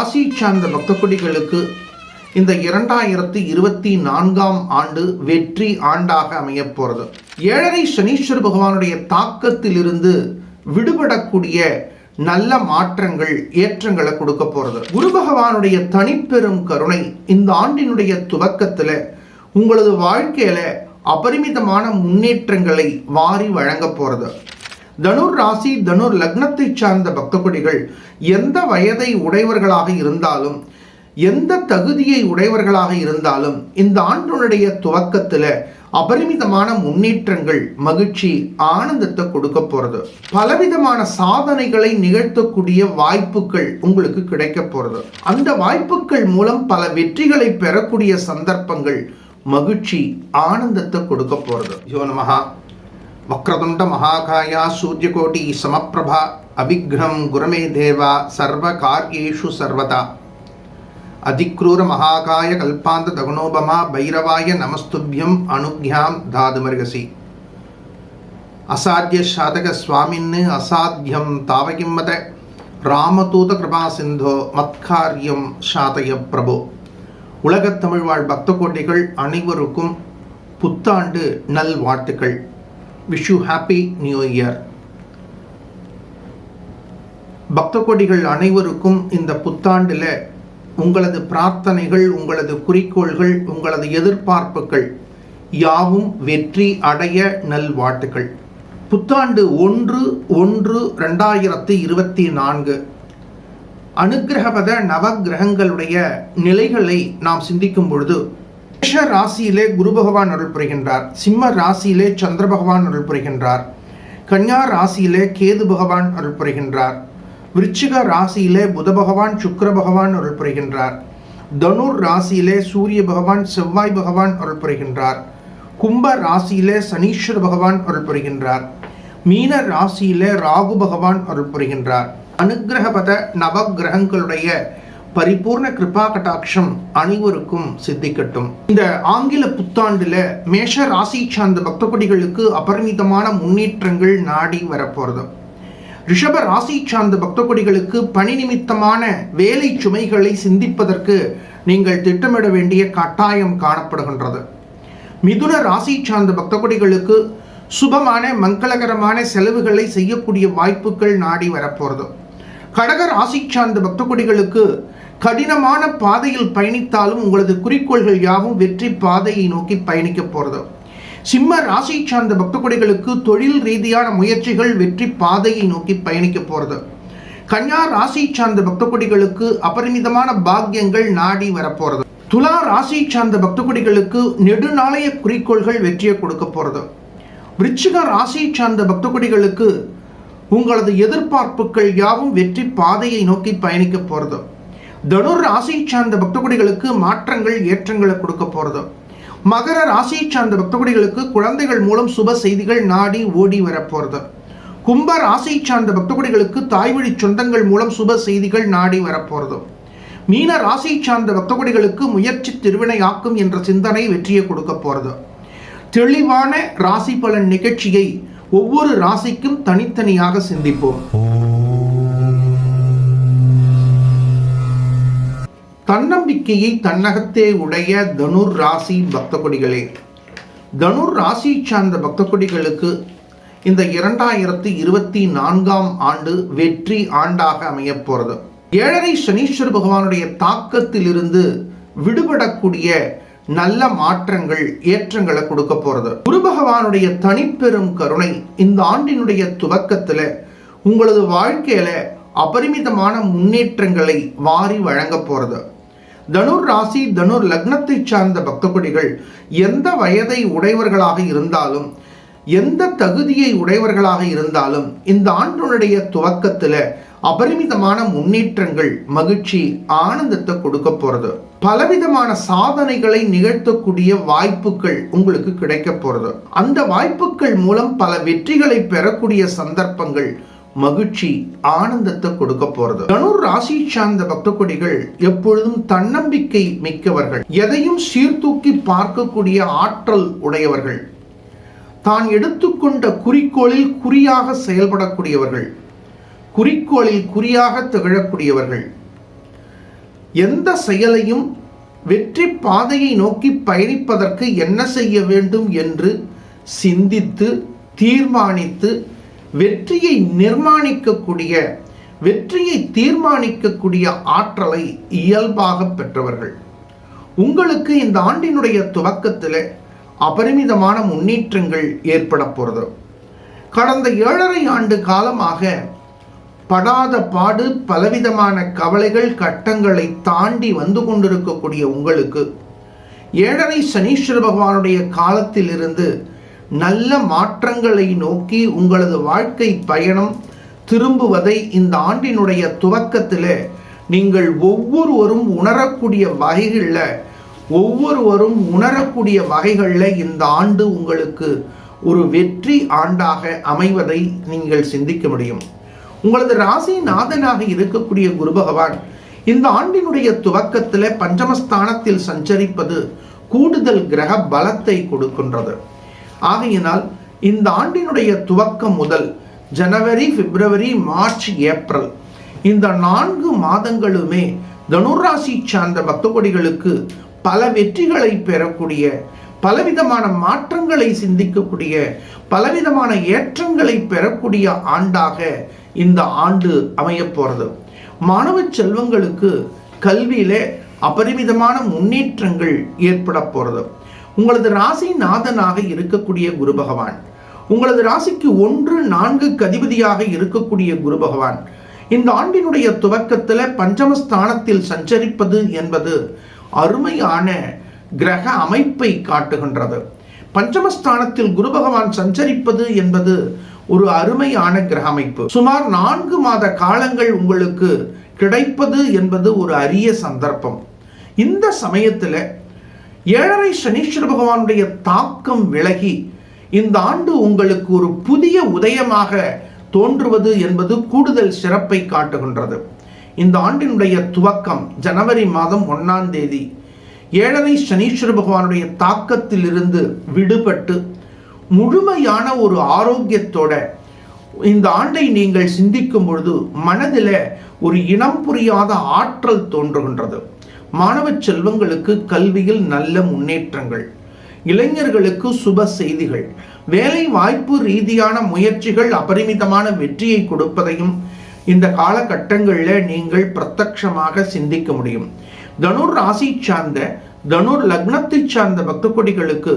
ராசி சார்ந்த பக்த கொடிகளுக்கு இந்த இரண்டாயிரத்தி இருபத்தி நான்காம் ஆண்டு வெற்றி ஆண்டாக அமையப் போகிறது ஏழரை சனீஸ்வர பகவானுடைய தாக்கத்திலிருந்து விடுபடக்கூடிய நல்ல மாற்றங்கள் ஏற்றங்களை கொடுக்க போறது. குரு பகவானுடைய தனிப்பெரும் கருணை இந்த ஆண்டினுடைய துவக்கத்தில் உங்களது வாழ்க்கையில அபரிமிதமான முன்னேற்றங்களை வாரி வழங்க போறது. தனுர் ராசி தனுர் லக்னத்தை சார்ந்த பக்தகுடிகள் எந்த வயதை உடையவர்களாக இருந்தாலும் எந்த தகுதியை உடையவர்களாக இருந்தாலும் இந்த ஆண்டினுடைய துவக்கத்துல அபரிமிதமான முன்னேற்றங்கள் மகிழ்ச்சி ஆனந்தத்தை கொடுக்க போறது. பலவிதமான சாதனைகளை நிகழ்த்தக்கூடிய வாய்ப்புகள் உங்களுக்கு கிடைக்க போறது. அந்த வாய்ப்புகள் மூலம் பல வெற்றிகளை பெறக்கூடிய சந்தர்ப்பங்கள் மகிழ்ச்சி ஆனந்தத்தை கொடுக்க போறது. யோ வக்ரதுண்ட மகாகாயா சூரியகோட்டி சமப்பிரபா அவிக்னம் குரமே தேவா சர்வ காரியேஷு சர்வதா அதிக்ரூர மகாகாய கல்பாந்த தகுணோபமா பைரவாய நமஸ்துபியம் அனுக்யாம் தாதுமர்கசி அசாத்திய சாதக சுவாமின்னு அசாத்தியம் தாவகிம்மத ராமதூத கிருபா சிந்தோ மத்காரியம் சாதய பிரபு உலகத் தமிழ் வாழ் பக்த கோட்டிகள் அனைவருக்கும் புத்தாண்டு நல் வாழ்த்துக்கள் wish you happy new year பக்த கோடிகள் அனைவருக்கும் இந்த புத்தாண்டில் உங்களது பிரார்த்தனைகள் உங்களது குறிக்கோள்கள் உங்களது எதிர்பார்ப்புகள் யாவும் வெற்றி அடைய நல்வாழ்த்துக்கள். புத்தாண்டு ஒன்று ஒன்று ரெண்டாயிரத்தி இருபத்தி நான்கு. அனுகிரகபத நவகிரகங்களுடைய நிலைகளை நாம் சிந்திக்கும் பொழுது மேஷ ராசியிலே குரு பகவான் அருள் புரிகின்றார். சிம்ம ராசியிலே சந்திர பகவான் அருள் புரிகின்றார். கன்யா ராசியிலே கேது பகவான் அருள் புரிகின்றார். விருச்சிக ராசியிலே புத பகவான் சுக்கர பகவான் அருள் புரிகின்றார். தனுர் ராசியிலே சூரிய பகவான் செவ்வாய் பகவான் அருள் புரிகின்றார். கும்ப ராசியிலே சனீஸ்வர பகவான் அருள் புரிகின்றார். மீன ராசியிலே ராகு பகவான் அருள் புரிகின்றார். அனுகிரகபத நவகிரகங்களுடைய பரிபூர்ண கிருபா கட்டாட்சம் அனைவருக்கும் சித்திக்கட்டும். இந்த ஆங்கில புத்தாண்டுல மேஷ ராசி சார்ந்த பக்த கொடிகளுக்கு அபரிமிதமான முன்னேற்றங்கள் நாடி வரப்போறது. ரிஷப ராசி சார்ந்த பக்த கொடிகளுக்கு பணி நிமித்தமான வேலை சுமைகளை சிந்திப்பதற்கு நீங்கள் திட்டமிட வேண்டிய கட்டாயம் காணப்படுகின்றது. மிதுன ராசி சார்ந்த பக்த கொடிகளுக்கு சுபமான மங்களகரமான செலவுகளை செய்யக்கூடிய வாய்ப்புகள் நாடி வரப்போறது. கடக ராசி சார்ந்த பக்த கொடிகளுக்கு கடினமான பாதையில் பயணித்தாலும் உங்களது குறிக்கோள்கள் யாவும் வெற்றி பாதையை நோக்கி பயணிக்க போறது. சிம்ம ராசி சார்ந்த பக்த கொடிகளுக்கு தொழில் ரீதியான முயற்சிகள் வெற்றி பாதையை நோக்கி பயணிக்க போறது. கன்யா ராசி சார்ந்த பக்த கொடிகளுக்கு அபரிமிதமான பாக்கியங்கள் நாடி வரப்போகிறது துலா ராசி சார்ந்த பக்த கொடிகளுக்கு நெடுநாளைய குறிக்கோள்கள் வெற்றியை கொடுக்க போறது. விருச்சிக ராசி சார்ந்த பக்த கொடிகளுக்கு உங்களது எதிர்பார்ப்புகள் யாவும் வெற்றி பாதையை நோக்கி பயணிக்க போகிறது தனுர் ராசி சார்ந்த பக்தகுடிகளுக்கு மாற்றங்கள் ஏற்றங்களை கொடுக்க போகிறது மகர ராசி சார்ந்த பக்தகுடிகளுக்கு குழந்தைகள் மூலம் சுப செய்திகள் நாடி ஓடி வரப்போகிறது கும்ப ராசி சார்ந்த பக்தகுடிகளுக்கு தாய்வழி சொந்தங்கள் மூலம் சுப செய்திகள் நாடி வரப்போகிறது மீன ராசி சார்ந்த பக்தகுடிகளுக்கு முயற்சி திருவினையாக்கும் என்ற சிந்தனை வெற்றியை கொடுக்க போகிறது தெளிவான ராசி பலன் நிகழ்ச்சியை ஒவ்வொரு ராசிக்கும் தனித்தனியாக சிந்திப்போம். தன்னம்பிக்கையை தன்னகத்தே உடைய தனுர் ராசி பக்த கொடிகளே தனுர் ராசி சார்ந்த பக்த கொடிகளுக்கு இந்த இரண்டாயிரத்தி இருபத்தி நான்காம் ஆண்டு வெற்றி ஆண்டாக அமையப் போகிறது ஏழரை சனீஸ்வர பகவானுடைய தாக்கத்திலிருந்து விடுபடக்கூடிய நல்ல மாற்றங்கள் ஏற்றங்களை கொடுக்க போறது. குரு பகவானுடைய தனிப்பெரும் கருணை இந்த ஆண்டினுடைய துவக்கத்துல உங்களது வாழ்க்கையில அபரிமிதமான முன்னேற்றங்களை வாரி வழங்க போறது. தனுர் ராசி தனுர் லக்னத்தை சார்ந்த பக்தகுடிகள் எந்த வயதை உடையவர்களாக இருந்தாலும் எந்த தகுதியை உடையவர்களாக இருந்தாலும் இந்த ஆண்டினுடைய துவக்கத்துல அபரிமிதமான முன்னேற்றங்கள் மகிழ்ச்சி ஆனந்தத்தை கொடுக்க போறது. பலவிதமான சாதனைகளை நிகழ்த்தக்கூடிய வாய்ப்புகள் உங்களுக்கு கிடைக்க போறது. அந்த வாய்ப்புகள் மூலம் பல வெற்றிகளை பெறக்கூடிய சந்தர்ப்பங்கள் மகிழ்ச்சி ஆனந்தத்தை கொடுக்க போறது. தனுர் ராசி சார்ந்த பக்த கொடிகள் எப்பொழுதும் தன்னம்பிக்கை மிக்கவர்கள். எதையும் சீர்தூக்கி பார்க்கக்கூடிய ஆற்றல் உடையவர்கள். தான் எடுத்துக்கொண்ட குறிக்கோளில் குறியாக செயல்படக்கூடியவர்கள். குறிக்கோளில் குறியாக திகழக்கூடியவர்கள். எந்த செயலையும் வெற்றி பாதையை நோக்கி பயணிப்பதற்கு என்ன செய்ய வேண்டும் என்று சிந்தித்து தீர்மானித்து வெற்றியை நிர்மாணிக்கக்கூடிய வெற்றியை தீர்மானிக்கக்கூடிய ஆற்றலை இயல்பாக பெற்றவர்கள். உங்களுக்கு இந்த ஆண்டினுடைய துவக்கத்தில் அபரிமிதமான முன்னேற்றங்கள் ஏற்பட போகிறது. கடந்த ஏழரை ஆண்டு காலமாக படாத பாடு பலவிதமான கவலைகள் கட்டங்களை தாண்டி வந்து கொண்டிருக்கக்கூடிய உங்களுக்கு ஏழரை சனீஸ்வர பகவானுடைய காலத்திலிருந்து நல்ல மாற்றங்களை நோக்கி உங்களது வாழ்க்கை பயணம் திரும்புவதை இந்த ஆண்டினுடைய துவக்கத்தில் நீங்கள் ஒவ்வொருவரும் உணரக்கூடிய வகைகளில் ஒவ்வொருவரும் உணரக்கூடிய வகைகளில் இந்த ஆண்டு உங்களுக்கு ஒரு வெற்றி ஆண்டாக அமைவதை நீங்கள் சிந்திக்க முடியும். உங்களது ராசி நாதனாக இருக்கக்கூடிய குரு பகவான் இந்த ஆண்டினுடைய துவக்கத்தில் பஞ்சமஸ்தானத்தில் சஞ்சரிப்பது கூடுதல் கிரக பலத்தை கொடுக்கின்றது. ஆகையினால் இந்த ஆண்டினுடைய துவக்கம் முதல் ஜனவரி பிப்ரவரி மார்ச் ஏப்ரல் இந்த நான்கு மாதங்களுமே தனுராசி சார்ந்த பக்தகொடிகளுக்கு பல வெற்றிகளை பெறக்கூடிய பலவிதமான மாற்றங்களை சிந்திக்கக்கூடிய பலவிதமான ஏற்றங்களை பெறக்கூடிய ஆண்டாக இந்த ஆண்டு அமைய போகிறது மாணவ செல்வங்களுக்கு கல்வியிலே அபரிமிதமான முன்னேற்றங்கள் ஏற்பட போகிறது உங்களது ராசி நாதனாக இருக்கக்கூடிய குரு பகவான் உங்களது ராசிக்கு ஒன்று நான்கு கதிபதியாக இருக்கக்கூடிய குரு பகவான் இந்த ஆண்டினுடைய துவக்கத்தில் பஞ்சமஸ்தானத்தில் சஞ்சரிப்பது என்பது அருமையான கிரக அமைப்பை காட்டுகின்றது. பஞ்சமஸ்தானத்தில் குரு பகவான் சஞ்சரிப்பது என்பது ஒரு அருமையான கிரக அமைப்பு சுமார் நான்கு மாத காலங்கள் உங்களுக்கு கிடைப்பது என்பது ஒரு அரிய சந்தர்ப்பம். இந்த சமயத்தில் ஏழரை சனீஸ்வர பகவானுடைய தாக்கம் விலகி இந்த ஆண்டு உங்களுக்கு ஒரு புதிய உதயமாக தோன்றுவது என்பது கூடுதல் சிறப்பை காட்டுகின்றது. இந்த ஆண்டினுடைய துவக்கம் ஜனவரி மாதம் ஒன்றாம் தேதி. ஏழரை சனீஸ்வர பகவானுடைய தாக்கத்தில் இருந்து விடுபட்டு முழுமையான ஒரு ஆரோக்கியத்தோட இந்த ஆண்டை நீங்கள் சிந்திக்கும் பொழுது மனதில் ஒரு இனம் புரியாத ஆற்றல் தோன்றுகின்றது. மாணவ செல்வங்களுக்கு கல்வியில் நல்ல முன்னேற்றங்கள் இளைஞர்களுக்கு சுப செய்திகள் வேலை வாய்ப்பு ரீதியான முயற்சிகள் அபரிமிதமான வெற்றியை கொடுப்பதையும் இந்த காலகட்டங்களில் நீங்கள் பிரத்யமாக சிந்திக்க முடியும். தனுர் ராசி சார்ந்த தனுர் லக்னத்தை சார்ந்த பக்த கொடிகளுக்கு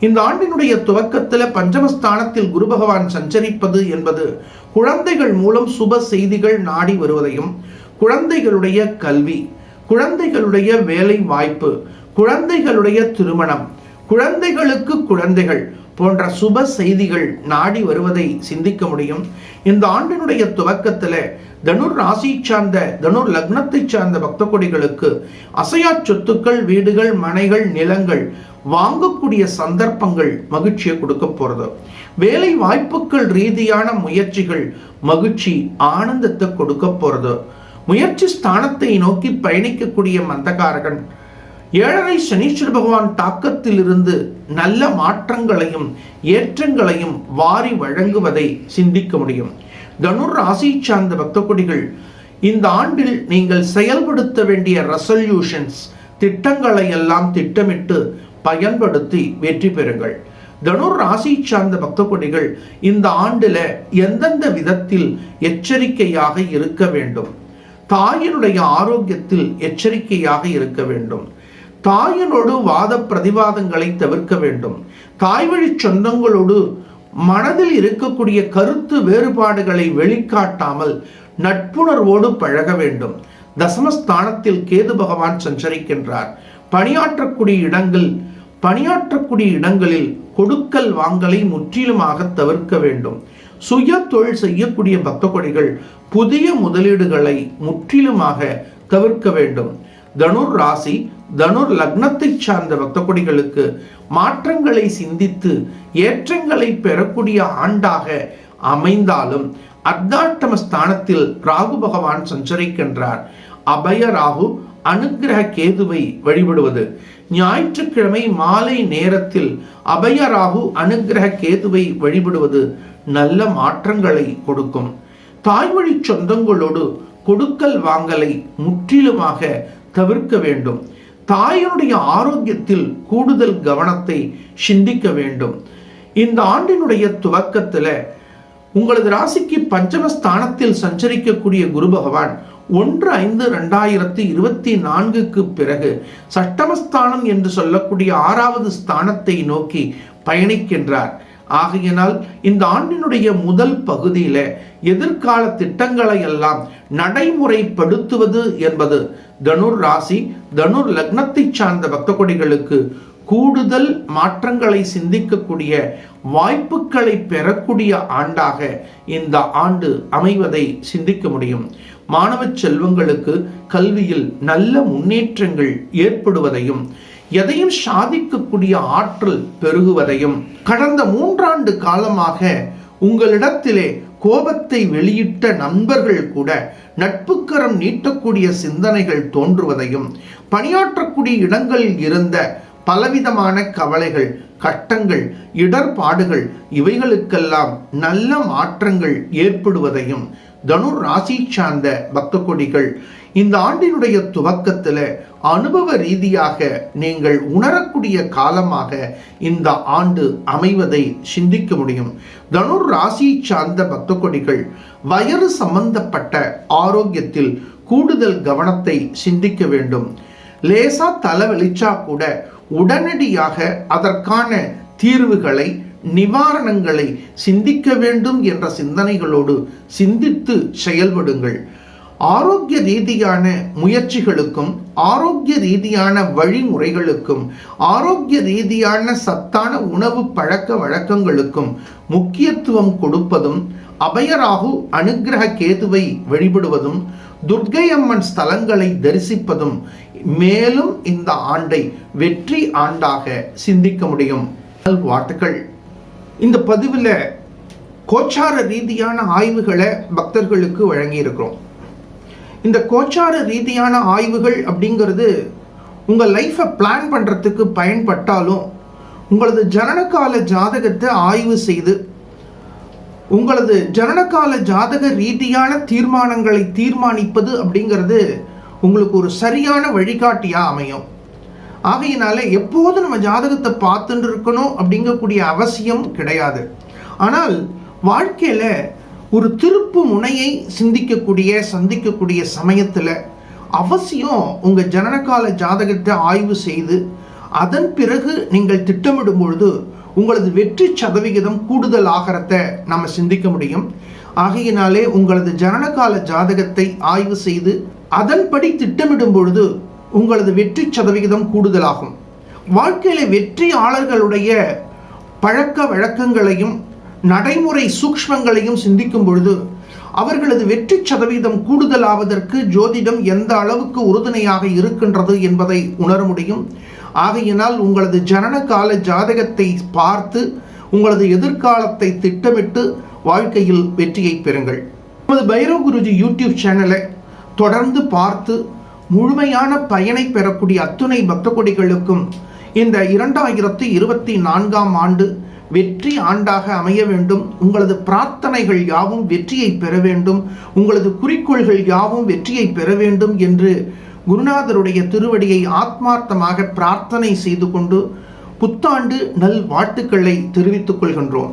இந்த ஆண்டினுடைய துவக்கத்தில் பஞ்சமஸ்தானத்தில் குரு பகவான் சஞ்சரிப்பது என்பது குழந்தைகள் மூலம் சுப செய்திகள் நாடி வருவதையும் குழந்தைகளுடைய கல்வி குழந்தைகளுடைய வேலை வாய்ப்பு குழந்தைகளுடைய திருமணம் குழந்தைகளுக்கு குழந்தைகள் போன்ற சுப செய்திகள் நாடி வருவதை சிந்திக்க முடியும். இந்த ஆண்டினுடைய துவக்கத்தில் தனுர் ராசி சார்ந்த தனுர் லக்னத்தை சார்ந்த பக்த கொடிகளுக்கு அசையா சொத்துக்கள் வீடுகள் மனைகள் நிலங்கள் வாங்கக்கூடிய சந்தர்ப்பங்கள் மகிழ்ச்சியை கொடுக்க போறது. வேலை வாய்ப்புகள் ரீதியான முயற்சிகள் மகிழ்ச்சி ஆனந்தத்தை கொடுக்க போறது. முயற்சி ஸ்தானத்தை நோக்கி பயணிக்கக்கூடிய மந்தகாரகன் ஏழரை சனீஸ்வர பகவான் தாக்கத்தில் இருந்து நல்ல மாற்றங்களையும் ஏற்றங்களையும் வாரி வழங்குவதை சிந்திக்க முடியும். தனுர் ராசி சார்ந்த பக்த கொடிகள் இந்த ஆண்டில் நீங்கள் செயல்படுத்த வேண்டிய ரெசல்யூஷன்ஸ் திட்டங்களை எல்லாம் திட்டமிட்டு பயன்படுத்தி வெற்றி பெறுங்கள். தனுர் ராசி சார்ந்த பக்த கொடிகள் இந்த ஆண்டில் எந்தெந்த விதத்தில் எச்சரிக்கையாக இருக்க வேண்டும்? தாயினுடைய ஆரோக்கியத்தில் எச்சரிக்கையாக இருக்க வேண்டும். தாயினோடு வாத பிரதிவாதங்களை தவிர்க்க வேண்டும். தாய்வழி சொந்தங்களோடு மனதில் இருக்கக்கூடிய கருத்து வேறுபாடுகளை வெளிக்காட்டாமல் நட்புணர்வோடு பழக வேண்டும். தசமஸ்தானத்தில் கேது பகவான் சஞ்சரிக்கின்றார். பணியாற்றக்கூடிய இடங்கள் பணியாற்றக்கூடிய இடங்களில் கொடுக்கல் வாங்கலை முற்றிலுமாக தவிர்க்க வேண்டும். சுய தொழில் செய்யக்கூடிய பக்த கொடிகள் புதிய முதலீடுகளை முற்றிலுமாக தவிர்க்க வேண்டும். தனுர் ராசி தனுர் லக்னத்தை சார்ந்த பக்த கொடிகளுக்கு மாற்றங்களை சிந்தித்து ஏற்றங்களை பெறக்கூடிய ஆண்டாக அமைந்தாலும் அர்த்தாட்டம ஸ்தானத்தில் ராகு பகவான் சஞ்சரிக்கின்றார். அபய ராகு அனுகிரக கேதுவை வழிபடுவது. ஞாயிற்றுக்கிழமை மாலை நேரத்தில் அபய ராகு அனுகிரக கேதுவை வழிபடுவது நல்ல மாற்றங்களை கொடுக்கும். தாய்வழி சொந்தங்களோடு கொடுக்கல் வாங்கலை முற்றிலுமாக தவிர்க்க வேண்டும். தாயினுடைய ஆரோக்கியத்தில் கூடுதல் கவனத்தை சிந்திக்க வேண்டும். இந்த ஆண்டினுடைய துவக்கத்தில் உங்களது ராசிக்கு பஞ்சமஸ்தானத்தில் சஞ்சரிக்கக்கூடிய குரு பகவான் ஒன்று ஐந்து ரெண்டாயிரத்தி இருபத்தி நான்குக்கு பிறகு சட்டமஸ்தானம் என்று சொல்லக்கூடிய ஆறாவது ஸ்தானத்தை நோக்கி பயணிக்கின்றார். ஆகையினால் இந்த ஆண்டினுடைய முதல் பகுதியில எதிர்கால திட்டங்களை எல்லாம் நடைமுறைப்படுத்துவது என்பது தனுர் ராசி தனுர் லக்னத்தை சார்ந்த பக்த கொடிகளுக்கு கூடுதல் மாற்றங்களை சிந்திக்கக்கூடிய வாய்ப்புகளை பெறக்கூடிய ஆண்டாக இந்த ஆண்டு அமைவதை சிந்திக்க முடியும். மாணவ செல்வங்களுக்கு கல்வியில் நல்ல முன்னேற்றங்கள் ஏற்படுவதையும் எதையும் சாதிக்கக்கூடிய ஆற்றல் பெருகுவதையும் கடந்த மூன்றாண்டு காலமாக உங்களிடத்திலே கோபத்தை வெளியிட்ட நண்பர்கள் கூட நட்புக்கரம் நீட்டக்கூடிய சிந்தனைகள் தோன்றுவதையும் பணியாற்றக்கூடிய இடங்களில் இருந்த பலவிதமான கவலைகள் கட்டங்கள் இடர்பாடுகள் இவைகளுக்கெல்லாம் நல்ல மாற்றங்கள் ஏற்படுவதையும் தனுர் ராசி சார்ந்த பக்த கொடிகள் இந்த ஆண்டினுடைய துவக்கத்தில் அனுபவ ரீதியாக நீங்கள் உணரக்கூடிய காலமாக இந்த ஆண்டு அமைவதை சிந்திக்க முடியும். தனுர் ராசி சார்ந்த பக்த கொடிகள் வயறு சம்பந்தப்பட்ட ஆரோக்கியத்தில் கூடுதல் கவனத்தை சிந்திக்க வேண்டும். லேசா தலை வெளிச்சா கூட உடனடியாக அதற்கான தீர்வுகளை நிவாரணங்களை சிந்திக்க வேண்டும் என்ற சிந்தனைகளோடு சிந்தித்து செயல்படுங்கள். ஆரோக்கிய ரீதியான முயற்சிகளுக்கும் ஆரோக்கிய ரீதியான வழிமுறைகளுக்கும் ஆரோக்கிய ரீதியான சத்தான உணவு பழக்க வழக்கங்களுக்கும் முக்கியத்துவம் கொடுப்பதும் அபயராகு அனுகிரக கேதுவை வழிபடுவதும் துர்க்கை அம்மன் ஸ்தலங்களை தரிசிப்பதும் மேலும் இந்த ஆண்டை வெற்றி ஆண்டாக சிந்திக்க முடியும். வாழ்த்துக்கள். இந்த பதிவில் கோச்சார ரீதியான ஆய்வுகளை பக்தர்களுக்கு வழங்கியிருக்கிறோம். இந்த கோச்சார ரீதியான ஆய்வுகள் அப்படிங்கிறது உங்கள் லைஃப்பை பிளான் பண்ணுறதுக்கு பயன்பட்டாலும் உங்களது ஜனனகால ஜாதகத்தை ஆய்வு செய்து உங்களது ஜனனகால ஜாதக ரீதியான தீர்மானங்களை தீர்மானிப்பது அப்படிங்கிறது உங்களுக்கு ஒரு சரியான வழிகாட்டியாக அமையும். ஆகையினால எப்போதும் நம்ம ஜாதகத்தை பார்த்துட்டு இருக்கணும் அப்படிங்கக்கூடிய அவசியம் கிடையாது. ஆனால் வாழ்க்கையில் ஒரு திருப்பு முனையை சிந்திக்கக்கூடிய சந்திக்கக்கூடிய சமயத்தில் அவசியம் உங்கள் ஜனனகால ஜாதகத்தை ஆய்வு செய்து அதன் பிறகு நீங்கள் திட்டமிடும் பொழுது உங்களது வெற்றி சதவிகிதம் கூடுதல் ஆகிறத நம்ம சிந்திக்க முடியும். ஆகையினாலே உங்களது ஜனனகால ஜாதகத்தை ஆய்வு செய்து அதன்படி திட்டமிடும் பொழுது உங்களது வெற்றி சதவிகிதம் கூடுதலாகும். வாழ்க்கையில வெற்றியாளர்களுடைய பழக்க வழக்கங்களையும் நடைமுறை சூக்ஷ்மங்களையும் சிந்திக்கும் பொழுது அவர்களது வெற்றி சதவீதம் கூடுதலாவதற்கு ஜோதிடம் எந்த அளவுக்கு உறுதுணையாக இருக்கின்றது என்பதை உணர முடியும். ஆகையினால் உங்களது ஜனன கால ஜாதகத்தை பார்த்து உங்களது எதிர்காலத்தை திட்டமிட்டு வாழ்க்கையில் வெற்றியை பெறுங்கள். நமது பைரவ் குருஜி யூடியூப் சேனலை தொடர்ந்து பார்த்து முழுமையான பயனை பெறக்கூடிய அத்துணை பக்த கொடிகளுக்கும் இந்த இரண்டாயிரத்தி இருபத்தி நான்காம் ஆண்டு வெற்றி ஆண்டாக அமைய வேண்டும். உங்களது பிரார்த்தனைகள் யாவும் வெற்றியை பெற வேண்டும். உங்களது குறிக்கோள்கள் யாவும் வெற்றியை பெற வேண்டும் என்று குருநாதருடைய திருவடியை ஆத்மார்த்தமாக பிரார்த்தனை செய்து கொண்டு புத்தாண்டு நல் வாழ்த்துக்களை தெரிவித்துக் கொள்கின்றோம்.